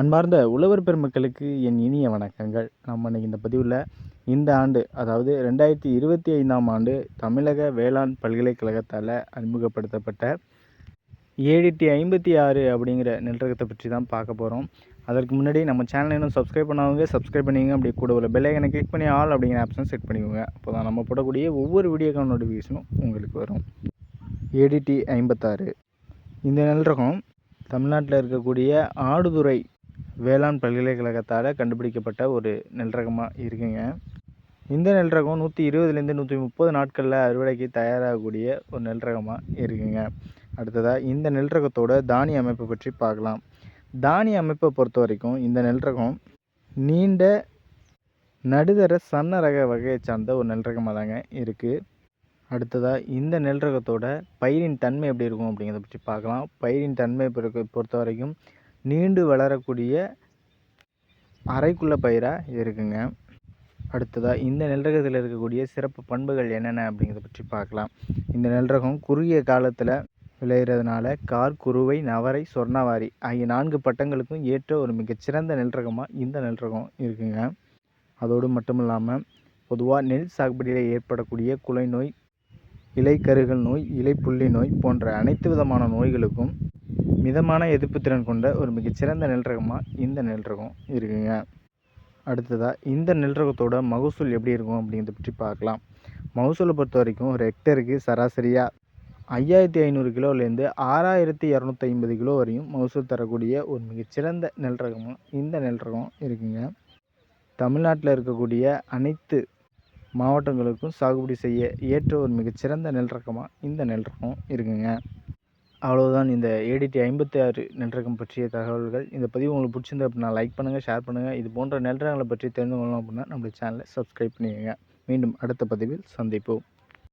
அன்பார்ந்த உழவர் பெருமக்களுக்கு என் இனிய வணக்கங்கள். நம்ம இன்னைக்கு இந்த பதிவில் இந்த ஆண்டு அதாவது ரெண்டாயிரத்தி இருபத்தி ஐந்தாம் ஆண்டு தமிழக வேளாண் பல்கலைக்கழகத்தால் அறிமுகப்படுத்தப்பட்ட ஏடிடி ஐம்பத்தி ஆறு அப்படிங்கிற நெல்ரகத்தை பற்றி தான் பார்க்க போகிறோம் அதற்கு முன்னாடி நம்ம சேனலை இன்னும் சப்ஸ்கிரைப் பண்ணாதவங்க சப்ஸ்கிரைப் பண்ணிங்க அப்படி கூட உள்ள பெல்லைக்கனை கிளிக் பண்ணி ஆல் அப்படிங்கிற ஆப்ஷன் செட் பண்ணிக்கோங்க. அப்போ தான் நம்ம போடக்கூடிய ஒவ்வொரு வீடியோக்கான நோட்டிஃபிகேஷனும் உங்களுக்கு வரும். ஏடிடி ஐம்பத்தாறு இந்த நல்ரகம் தமிழ்நாட்டில் இருக்கக்கூடிய ஆடுதுறை வேளாண் பல்கலைக்கழகத்தால் கண்டுபிடிக்கப்பட்ட ஒரு நெல் ரகமாக இருக்குங்க. இந்த நெல் ரகம் நூற்றி இருபதுலேருந்து நூற்றி முப்பது நாட்களில் அறுவடைக்கு தயாராகக்கூடிய ஒரு நெல் ரகமாக இருக்குங்க. அடுத்ததாக இந்த நெல் ரகத்தோட தானிய அமைப்பை பற்றி பார்க்கலாம். தானிய அமைப்பை பொறுத்த வரைக்கும் இந்த நெல் ரகம் நீண்ட நடுதர சன்ன ரக வகையை சார்ந்த ஒரு நெல் ரகமாக தாங்க இருக்குது அடுத்ததாக இந்த நெல் ரகத்தோட பயிரின் தன்மை எப்படி இருக்கும் அப்படிங்கிறத பற்றி பார்க்கலாம். பயிரின் தன்மை பொறுத்த வரைக்கும் நீண்டு வளரக்கூடிய அரைக்குள்ள பயிராக இருக்குங்க. அடுத்ததாக இந்த நெல்ரகத்தில் இருக்கக்கூடிய சிறப்பு பண்புகள் என்னென்ன அப்படிங்கிறத பற்றி பார்க்கலாம். இந்த நெல்ரகம் குறுகிய காலத்தில் விளையிறதுனால கார் குருவை நவரை சொர்ணவாரி ஆகிய நான்கு பட்டங்களுக்கும் ஏற்ற ஒரு மிகச்சிறந்த நெல்ரகமாக இந்த நெல்ரகம் இருக்குங்க. அதோடு மட்டும் இல்லாமல் பொதுவாக நெல் சாகுபடியில் ஏற்படக்கூடிய குலை நோய் இலைக்கருகள் நோய் இலைப்புள்ளி நோய் போன்ற அனைத்து விதமான நோய்களுக்கும் மிதமான எதிர்ப்பு திறன் கொண்ட ஒரு மிகச்சிறந்த நெல் ரகமாக இந்த நெல் ரகம் இருக்குங்க. அடுத்ததாக இந்த நெல் ரகத்தோட மகசூல் எப்படி இருக்கும் அப்படிங்கிறத பற்றி பார்க்கலாம். மகசூலை பொறுத்த வரைக்கும் ஒரு ஹெக்டருக்கு சராசரியாக ஐயாயிரத்தி ஐநூறு கிலோலேருந்து ஆறாயிரத்தி இரநூத்தி ஐம்பது கிலோ வரையும் மகசூல் தரக்கூடிய ஒரு மிகச்சிறந்த நெல் ரகமாக இந்த நெல் ரகம் இருக்குங்க. தமிழ்நாட்டில் இருக்கக்கூடிய அனைத்து மாவட்டங்களுக்கும் சாகுபடி செய்ய ஏற்ற ஒரு மிகச்சிறந்த நெல் ரகமாக இந்த நெல் ரகம் இருக்குங்க. அவ்வளோதான் இந்த ஏடிடி ஐம்பத்தி ஆறு நெல் பற்றிய தகவல்கள். இந்த பதிவு உங்களுக்கு பிடிச்சிருந்தது அப்படின்னா லைக் பண்ணுங்கள் ஷேர் பண்ணுங்கள் இது போன்ற நெல்ரகங்களை பற்றி தெரிந்து கொள்ளணும் அப்படின்னா நம்ம சேனலை சப்ஸ்கிரைப் பண்ணிக்கோங்க. மீண்டும் அடுத்த பதிவில் சந்திப்போம்.